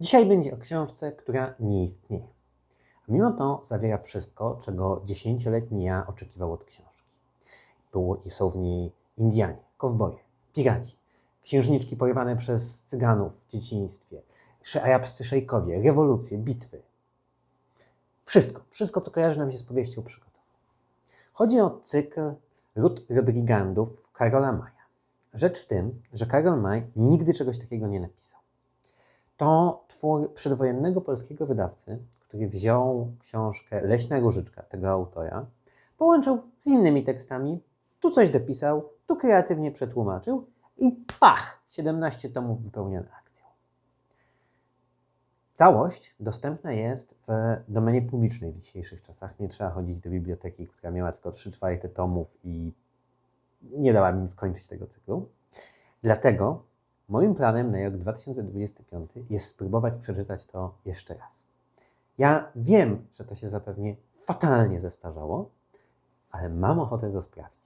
Dzisiaj będzie o książce, która nie istnieje. A mimo to zawiera wszystko, czego dziesięcioletni ja oczekiwał od książki. Było, są w niej Indianie, kowboje, piraci, księżniczki porywane przez cyganów w dzieciństwie, arabscy szejkowie, rewolucje, bitwy. Wszystko, wszystko, co kojarzy nam się z powieścią przygodową. Chodzi o cykl Ruth Rodrigandów Karola Maja. Rzecz w tym, że Karol Maj nigdy czegoś takiego nie napisał. To twór przedwojennego polskiego wydawcy, który wziął książkę Leśna Różyczka tego autora, połączył z innymi tekstami, tu coś dopisał, tu kreatywnie przetłumaczył i pach! 17 tomów wypełnione akcją. Całość dostępna jest w domenie publicznej w dzisiejszych czasach. Nie trzeba chodzić do biblioteki, która miała tylko 3 czwarte tomów i nie dała mi skończyć tego cyklu. Dlatego moim planem na rok 2025 jest spróbować przeczytać to jeszcze raz. Ja wiem, że to się zapewnie fatalnie zestarzało, ale mam ochotę to sprawdzić.